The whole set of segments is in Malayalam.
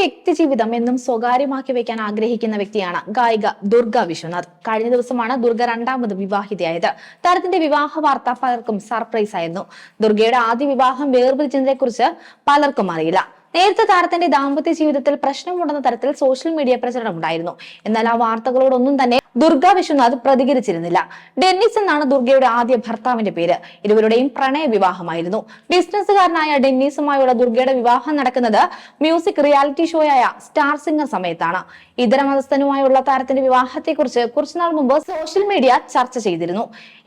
വ്യക്തി ജീവിതം എന്നും സ്വകാര്യമാക്കി വെക്കാൻ ആഗ്രഹിക്കുന്ന വ്യക്തിയാണ് ഗായിക ദുർഗ വിശ്വനാഥ്. കഴിഞ്ഞ ദിവസമാണ് ദുർഗ രണ്ടാമത് വിവാഹിതയായത്. താരത്തിന്റെ വിവാഹ വാർത്ത പലർക്കും സർപ്രൈസ് ആയിരുന്നു. ദുർഗയുടെ ആദ്യ വിവാഹം വേർപിരിച്ചതിനെ കുറിച്ച് പലർക്കും അറിയില്ല. നേരത്തെ താരത്തിന്റെ ദാമ്പത്യ ജീവിതത്തിൽ പ്രശ്നമുണ്ടെന്ന തരത്തിൽ സോഷ്യൽ മീഡിയ പ്രചരണം ഉണ്ടായിരുന്നു എന്നാൽ ആ വാർത്തകളോടൊന്നും തന്നെ ദുർഗ വിശ്വനാഥ് പ്രതികരിച്ചിരുന്നില്ല. ഡെന്നിസ് എന്നാണ് ദുർഗയുടെ ആദ്യ ഭർത്താവിന്റെ പേര്. ഇരുവരുടെയും പ്രണയ വിവാഹമായിരുന്നു. ബിസിനസ്സുകാരനായ ഡെന്നീസുമായുള്ള ദുർഗയുടെ വിവാഹം നടക്കുന്നത് മ്യൂസിക് റിയാലിറ്റി ഷോയായ സ്റ്റാർ സിംഗർ സമയത്താണ്. ഇതര മതസ്ഥനുമായുള്ള താരത്തിന്റെ വിവാഹത്തെക്കുറിച്ച് കുറച്ചുനാൾ മുമ്പ് സോഷ്യൽ മീഡിയ ചർച്ച ചെയ്തിരുന്നു.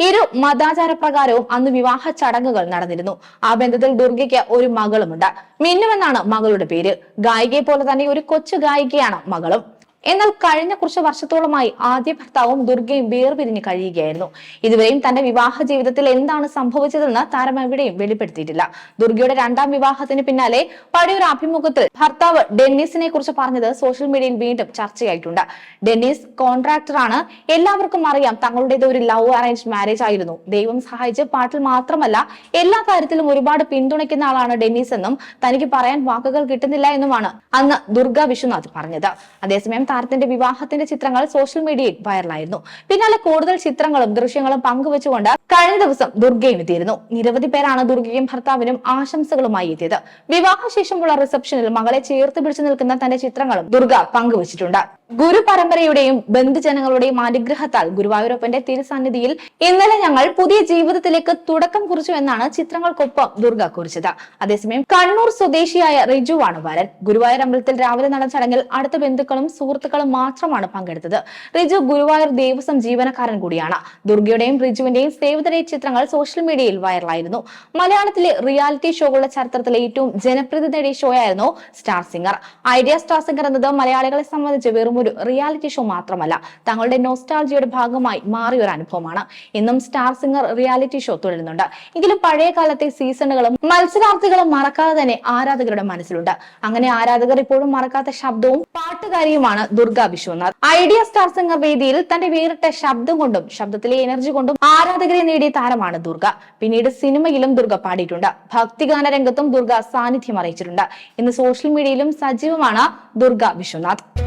ഇരു മതാചാര പ്രകാരവും അന്ന് വിവാഹ ചടങ്ങുകൾ നടന്നിരുന്നു. ആ ബന്ധത്തിൽ ദുർഗയ്ക്ക് ഒരു മകളുമുണ്ട്. മിന്നു എന്നാണ് മകളുടെ പേര്. ഗായികയെ പോലെ തന്നെ ഒരു കൊച്ചു ഗായികയാണ് മകളും. എന്നാൽ കഴിഞ്ഞ കുറച്ച് വർഷത്തോളമായി ആദ്യ ഭർത്താവും ദുർഗയും വേർപിരിഞ്ഞ് കഴിയുകയായിരുന്നു. ഇതുവരെയും തന്റെ വിവാഹ ജീവിതത്തിൽ എന്താണ് സംഭവിച്ചതെന്ന് താരം എവിടെയും വെളിപ്പെടുത്തിയിട്ടില്ല. ദുർഗയുടെ രണ്ടാം വിവാഹത്തിന് പിന്നാലെ പഴയൊരു അഭിമുഖത്തിൽ ഭർത്താവ് ഡെന്നീസിനെ കുറിച്ച് പറഞ്ഞത് സോഷ്യൽ മീഡിയയിൽ വീണ്ടും ചർച്ചയായിട്ടുണ്ട്. ഡെന്നീസ് കോൺട്രാക്ടറാണ്. എല്ലാവർക്കും അറിയാം തങ്ങളുടേത് ഒരു ലവ് അറേഞ്ച് മാരേജ് ആയിരുന്നു. ദൈവം സഹായിച്ച് പാട്ടിൽ മാത്രമല്ല എല്ലാ കാര്യത്തിലും ഒരുപാട് പിന്തുണയ്ക്കുന്ന ആളാണ് ഡെന്നീസ് എന്നും തനിക്ക് പറയാൻ വാക്കുകൾ കിട്ടുന്നില്ല എന്നുമാണ് അന്ന് ദുർഗ വിശ്വനാഥ് പറഞ്ഞത്. അതേസമയം താരത്തിന്റെ വിവാഹത്തിന്റെ ചിത്രങ്ങൾ സോഷ്യൽ മീഡിയയിൽ വൈറലായിരുന്നു. പിന്നാലെ കൂടുതൽ ചിത്രങ്ങളും ദൃശ്യങ്ങളും പങ്കുവച്ചുകൊണ്ട് കഴിഞ്ഞ ദിവസം ദുർഗയും എത്തിയിരുന്നു. നിരവധി പേരാണ് ദുർഗയും ഭർത്താവിനും ആശംസകളുമായി എത്തിയത്. വിവാഹശേഷമുള്ള റിസപ്ഷനിൽ മകളെ ചേർത്ത് പിടിച്ചു നിൽക്കുന്ന തന്റെ ചിത്രങ്ങളും ദുർഗ പങ്കുവച്ചിട്ടുണ്ട്. ഗുരു പരമ്പരയുടെയും ബന്ധുജനങ്ങളുടെയും അനുഗ്രഹത്താൽ ഗുരുവായൂരപ്പന്റെ തിരുസന്നിധിയിൽ ഇന്നലെ ഞങ്ങൾ പുതിയ ജീവിതത്തിലേക്ക് തുടക്കം കുറിച്ചു എന്നാണ് ചിത്രങ്ങൾക്കൊപ്പം ദുർഗ കുറിച്ചത്. അതേസമയം കണ്ണൂർ സ്വദേശിയായ റിജുവാണ് വരൻ. ഗുരുവായൂർ അമ്പലത്തിൽ രാവിലെ നടന്ന ചടങ്ങിൽ അടുത്ത ബന്ധുക്കളും സുഹൃത്തുക്കളും മാത്രമാണ് പങ്കെടുത്തത്. റിജു ഗുരുവായൂർ ദേവസ്വം ജീവനക്കാരൻ കൂടിയാണ്. ദുർഗയുടെയും റിജുവിന്റെയും സേവ് ചിത്രങ്ങൾ സോഷ്യൽ മീഡിയയിൽ വൈറലായിരുന്നു. മലയാളത്തിലെ റിയാലിറ്റി ഷോകളുടെ ചരിത്രത്തിലെ ഏറ്റവും ജനപ്രീതി നേടിയ ഷോയായിരുന്നു Star Singer. Idea Star Singer എന്നത് മലയാളികളെ സംബന്ധിച്ച് വെറും ഒരു റിയാലിറ്റി ഷോ മാത്രമല്ല തങ്ങളുടെ നോസ്റ്റാൾജിയുടെ ഭാഗമായി മാറിയ ഒരു അനുഭവമാണ്. ഇന്നും സ്റ്റാർ സിംഗർ റിയാലിറ്റി ഷോ തുടരുന്നുണ്ട്. എങ്കിലും പഴയ കാലത്തെ സീസണുകളും മത്സരാർത്ഥികളും മറക്കാതെ തന്നെ ആരാധകരുടെ മനസ്സിലുണ്ട്. അങ്ങനെ ആരാധകർ ഇപ്പോഴും മറക്കാത്ത ശബ്ദവും പാട്ടുകാരിയുമാണ് Durga Viswanath. Idea Star Singer വേദിയിൽ തന്റെ വേറിട്ട ശബ്ദം കൊണ്ടും ശബ്ദത്തിലെ എനർജി കൊണ്ടും ആരാധകരെ നേടിയ താരമാണ് ദുർഗ. പിന്നീട് സിനിമയിലും ദുർഗ പാടിയിട്ടുണ്ട്. ഭക്തിഗാന രംഗത്തും ദുർഗ സാന്നിധ്യം അറിയിച്ചിട്ടുണ്ട്. ഇന്ന് സോഷ്യൽ മീഡിയയിലും സജീവമാണ് ദുർഗ വിശ്വനാഥ്.